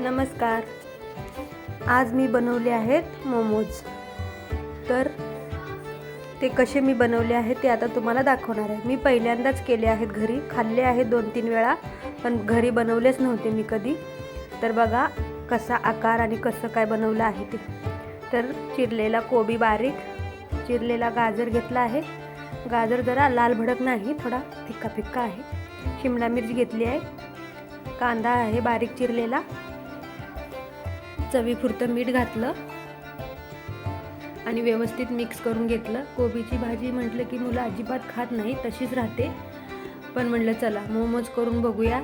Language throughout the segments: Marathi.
नमस्कार. आज मी बनवले आहेत मोमोज. तर ते कसे मी बनवले आहेत ते आता तुम्हाला दाखवणार आहे. मी पहिल्यांदाच केले आहेत घरी. खाल्ले आहेत दोन तीन वेळा पण घरी बनवलेच नव्हते मी कधी. तर बघा कसा आकार आणि कसं काय बनवलं आहे ते. तर चिरलेला कोबी बारीक चिरलेला गाजर घेतला आहे. गाजर जरा लाल भडक नाही थोडा फिक्का फिक्का आहे. शिमला मिरची घेतली आहे. कांदा आहे बारीक चिरलेला. चवीपुरतं मीठ घातलं आणि व्यवस्थित मिक्स करून घेतलं. कोबीची भाजी म्हटलं की मुलं अजिबात खात नाही तशीच राहते. पण म्हटलं चला मोमोज करून बघूया.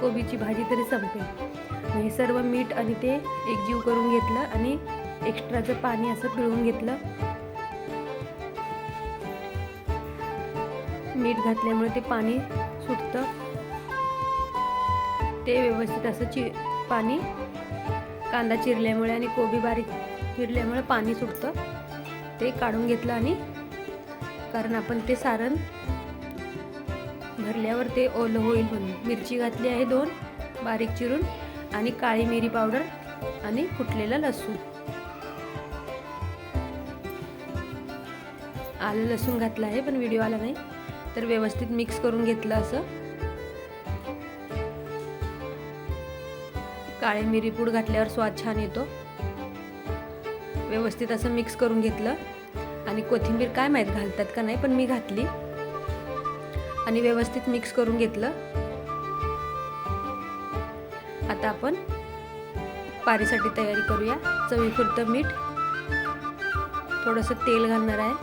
कोबीची भाजी तरी संपेल. हे सर्व मीठ आणि ते एकजीव करून घेतलं आणि एक्स्ट्राचं पाणी असं पिळून घेतलं. मीठ घातल्यामुळे ते पाणी सुटतं. ते व्यवस्थित असं चि पाणी कांदा चिरल्यामुळे आणि कोबी बारीक चिरल्यामुळे पाणी सुटतं. ते काढून घेतलं आणि कारण आपण ते सारण भरल्यावर ते ओलं होईल म्हणून. मिरची घातली आहे दोन बारीक चिरून आणि काळी मिरी पावडर आणि कुटलेलं लसूण. आलं लसूण घातलं आहे पण व्हिडिओ आला नाही. तर व्यवस्थित मिक्स करून घेतलं असं. काळे मिरी पूड घातल्यावर स्वाद छान येतो. व्यवस्थित असं मिक्स करून घेतलं. आणि कोथिंबीर काय माहीत घालतात का नाही पण मी घातली. आणि व्यवस्थित मिक्स करून घेतलं. आता आपण पारीसाठी तयारी करूया. चवीपुरतं मीठ. थोडंसं तेल घालणार आहे.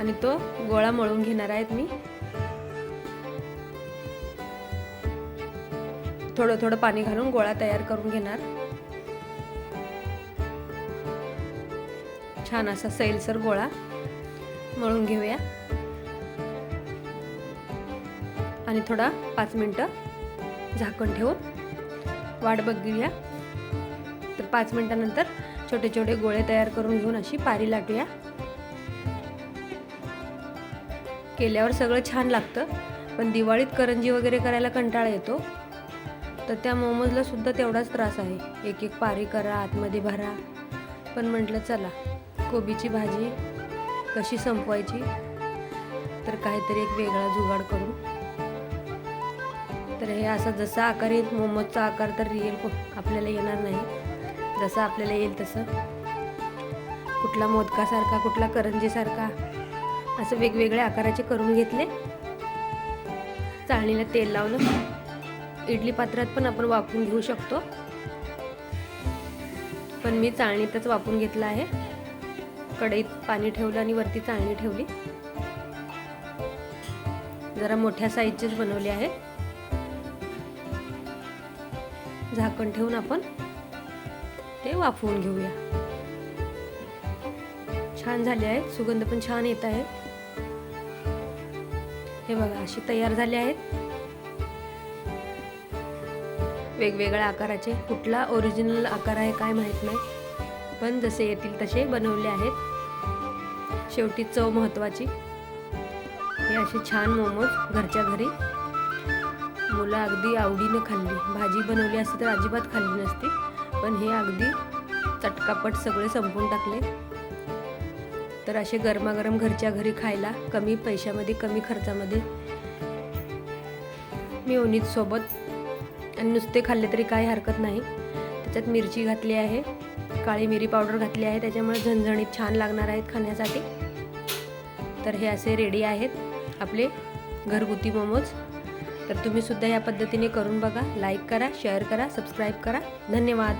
आणि तो गोळा मळून घेणार आहेत मी. थोडं थोडं पाणी घालून गोळा तयार करून घेणार. छान असा सैलसर गोळा मळून घेऊया. आणि थोडा पाच मिनटं झाकण ठेवून वाट बघूया तर पाच मिनटानंतर छोटे छोटे गोळे तयार करून घेऊन अशी पारी लाटूया. केल्यावर सगळं छान लागतं पण दिवाळीत करंजी वगैरे करायला कंटाळा येतो. तर त्या मोमोजला सुद्धा तेवढाच त्रास आहे. एक एक पारी करा आतमध्ये भरा. पण म्हटलं चला कोबीची भाजी कशी संपवायची? तर काहीतरी एक वेगळा जुगाड करू. तर हे असा जसा आकार येईल मोमोजचा आकार तर रिअल आपल्याला येणार नाही. जसं आपल्याला येईल तसं. कुठला मोदकासारखा कुठला करंजीसारखा असं वेगवेगळ्या आकाराचे करून घेतले. चाळणीला तेल लावलं. इडली पात्रात पण आपण वापरून घेऊ शकतो. पण मी चाळणीतच वापरून घेतला आहे. कढईत पाणी ठेवलं आणि वरती चाळणी ठेवली. जरा मोठ्या साईजचेच बनवले आहे. झाकण ठेवून आपण ते वाफवून घेऊया. छान झाले आहेत. सुगंध पण छान येत आहे. हे बघा अशी तयार झाले आहेत. वेगवेगळ्या आकाराचे. कुठला ओरिजिनल आकार आहे काय माहीत नाही. पण जसे येतील तसे बनवले आहेत. शेवटी चव महत्त्वाची हे असे छान मोमोज घरच्या घरी. मुलं अगदी आवडीनं खाल्ली. भाजी बनवली असती तर अजिबात खाल्ली नसती. पण हे अगदी चटकापट सगळे संपून टाकले. तर असे गरमागरम घरच्या घरी खायला कमी पैशामध्ये कमी खर्चामध्ये मी सोबत आणि नुसते खाल्ले तरी काही हरकत नाही. त्याच्यात मिरची घातली आहे काळी मिरी पावडर घातली आहे त्याच्यामुळे झणझणीत छान लागणार आहेत खाण्यासाठी. तर हे असे रेडी आहेत आपले घरगुती मोमोज. तर तुम्हीसुद्धा या पद्धतीने करून बघा लाईक करा शेअर करा सबस्क्राईब करा. धन्यवाद.